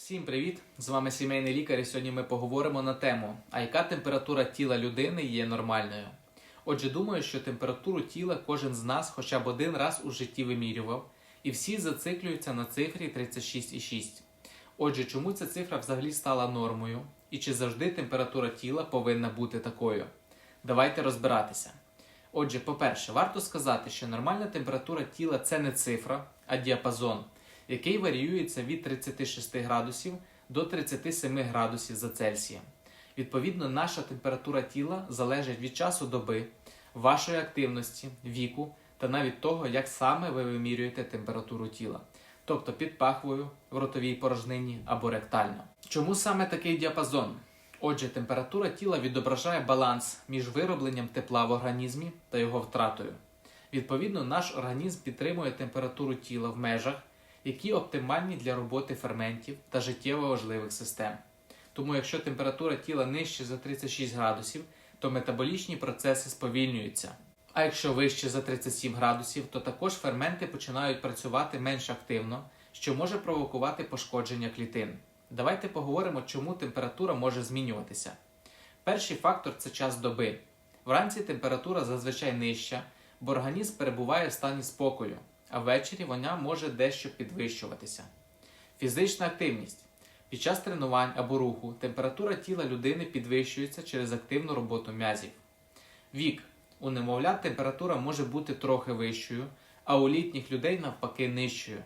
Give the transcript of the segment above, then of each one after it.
Всім привіт! З вами сімейний лікар. І сьогодні ми поговоримо на тему, а яка температура тіла людини є нормальною. Отже, думаю, що температуру тіла кожен з нас хоча б один раз у житті вимірював, і всі зациклюються на цифрі 36,6. Отже, чому ця цифра взагалі стала нормою, і чи завжди температура тіла повинна бути такою? Давайте розбиратися. Отже, по-перше, варто сказати, що нормальна температура тіла це не цифра, а діапазон, який варіюється від 36 градусів до 37 градусів за Цельсієм. Відповідно, наша температура тіла залежить від часу доби, вашої активності, віку та навіть того, як саме ви вимірюєте температуру тіла, тобто під пахвою, в ротовій порожнині або ректально. Чому саме такий діапазон? Отже, температура тіла відображає баланс між виробленням тепла в організмі та його втратою. Відповідно, наш організм підтримує температуру тіла в межах, які оптимальні для роботи ферментів та життєво важливих систем. Тому, якщо температура тіла нижче за 36 градусів, то метаболічні процеси сповільнюються. А якщо вище за 37 градусів, то також ферменти починають працювати менш активно, що може провокувати пошкодження клітин. Давайте поговоримо, чому температура може змінюватися. Перший фактор це час доби. Вранці температура зазвичай нижча, бо організм перебуває в стані спокою, а ввечері вона може дещо підвищуватися. Фізична активність. Під час тренувань або руху температура тіла людини підвищується через активну роботу м'язів. Вік. У немовлят температура може бути трохи вищою, а у літніх людей навпаки нижчою.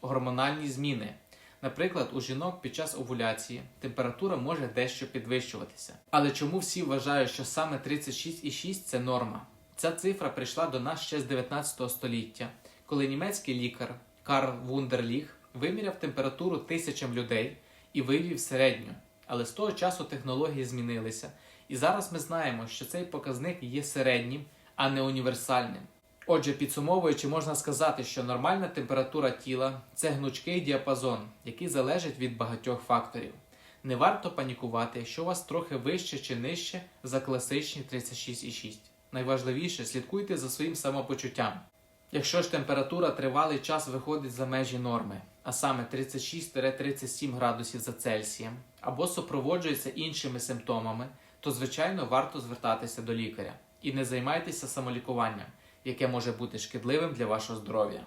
Гормональні зміни. Наприклад, у жінок під час овуляції температура може дещо підвищуватися. Але чому всі вважають, що саме 36,6 це норма? Ця цифра прийшла до нас ще з 19 століття, коли німецький лікар Карл Вундерліх виміряв температуру тисячам людей і вивів середню. Але з того часу технології змінилися, і зараз ми знаємо, що цей показник є середнім, а не універсальним. Отже, підсумовуючи, можна сказати, що нормальна температура тіла це гнучкий діапазон, який залежить від багатьох факторів. Не варто панікувати, якщо у вас трохи вище чи нижче за класичні 36,6. Найважливіше слідкуйте за своїм самопочуттям. Якщо ж температура тривалий час виходить за межі норми, а саме 36-37 градусів за Цельсієм, або супроводжується іншими симптомами, то звичайно варто звертатися до лікаря і не займайтеся самолікуванням, яке може бути шкідливим для вашого здоров'я.